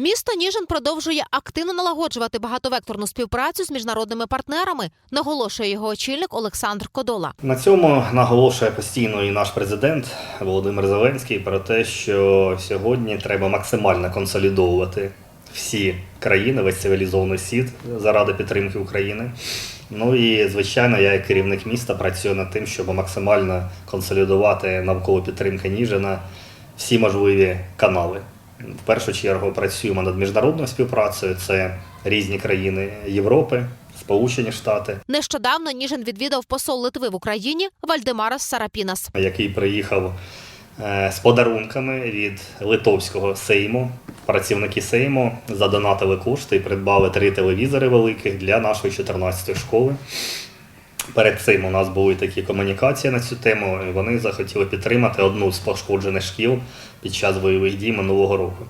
Місто Ніжин продовжує активно налагоджувати багатовекторну співпрацю з міжнародними партнерами, наголошує його очільник Олександр Кодола. На цьому наголошує постійно і наш президент Володимир Зеленський про те, що сьогодні треба максимально консолідовувати всі країни, весь цивілізований світ заради підтримки України. Ну і звичайно, я як керівник міста працюю над тим, щоб максимально консолідувати навколо підтримки Ніжина всі можливі канали. В першу чергу працюємо над міжнародною співпрацею. Це різні країни Європи, Сполучені Штати. Нещодавно Ніжин відвідав посол Литви в Україні Вальдемарас Сарапінас. який приїхав е, з подарунками від литовського сейму. Працівники сейму задонатили кошти і придбали три телевізори великих для нашої 14-ї школи. Перед цим у нас були такі комунікації на цю тему. і Вони захотіли підтримати одну з пошкоджених шкіл під час бойових дій минулого року.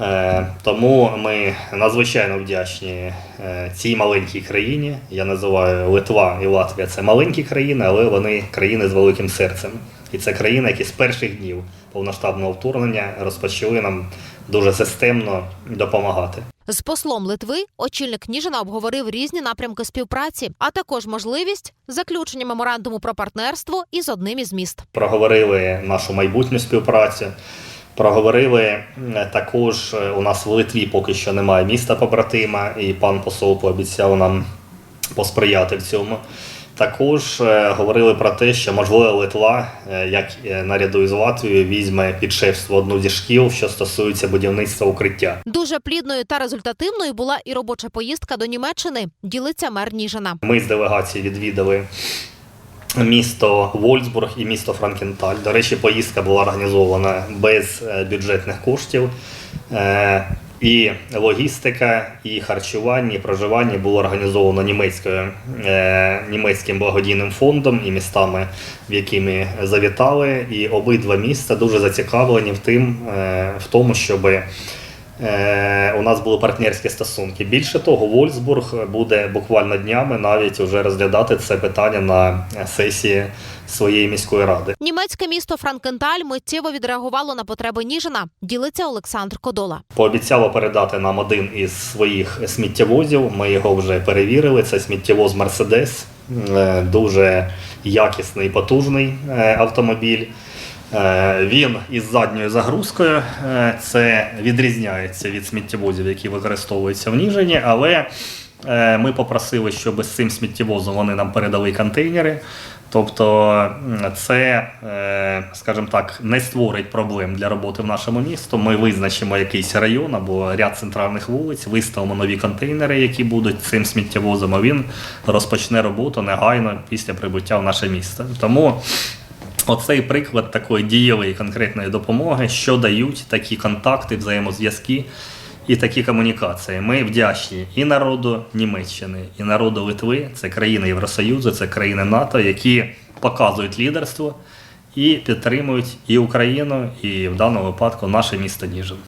Е, Тому ми надзвичайно вдячні е, цій маленькій країні. Я називаю Литва і Латвія це маленькі країни, але вони країни з великим серцем. І це країни, які з перших днів повноштабного вторгнення розпочали нам дуже системно допомагати. З послом Литви очільник Ніжина обговорив різні напрямки співпраці, а також можливість заключення меморандуму про партнерство із одним із міст. проговорили нашу майбутню співпрацю. Проговорили е, також е, у нас в Литві поки що немає міста побратима, і пан посол пообіцяв нам посприяти в цьому. Також е, говорили про те, що можливо Литва, е, як е, наряду із Латвією, візьме під шефство одну зі шкіл, що стосується будівництва укриття. Дуже плідною та результативною була і робоча поїздка до Німеччини. Ділиться мер Ніжина. Ми з делегацією відвідали місто Вольсбург і місто Франкенталь. До речі, поїздка була організована без бюджетних коштів. І логістика, і харчування, і проживання було організовано німецькою, е, німецьким благодійним фондом і містами, в які ми завітали. І обидва міста дуже зацікавлені в тим, е, в тому, щоби у нас були партнерські стосунки. Більше того, Вольсбург буде буквально днями навіть вже розглядати це питання на сесії своєї міської ради. Німецьке місто Франкенталь миттєво відреагувало на потреби Ніжина. Ділиться Олександр Кодола. Пообіцяло передати нам один із своїх сміттєвозів. Ми його вже перевірили. Це сміттєвоз Мерседес, Е, дуже якісний потужний е, автомобіль. Е, Він із задньою загрузкою. Е, Це відрізняється від сміттєвозів, які використовуються в Ніжині, але е, ми попросили, щоб з цим сміттєвозом вони нам передали контейнери. Тобто це, скажімо так, не створить проблем для роботи в нашому місту. Ми визначимо якийсь район або ряд центральних вулиць, виставимо нові контейнери, які будуть цим сміттєвозом. А він розпочне роботу негайно після прибуття в наше місто. Тому Оцей приклад такої дієвої конкретної допомоги, що дають такі контакти, взаємозв'язки і такі комунікації. Ми вдячні і народу Німеччини, і народу Литви. Це країни Євросоюзу, це країни НАТО, які показують лідерство і підтримують і Україну, і в даному випадку наше місто Ніжин.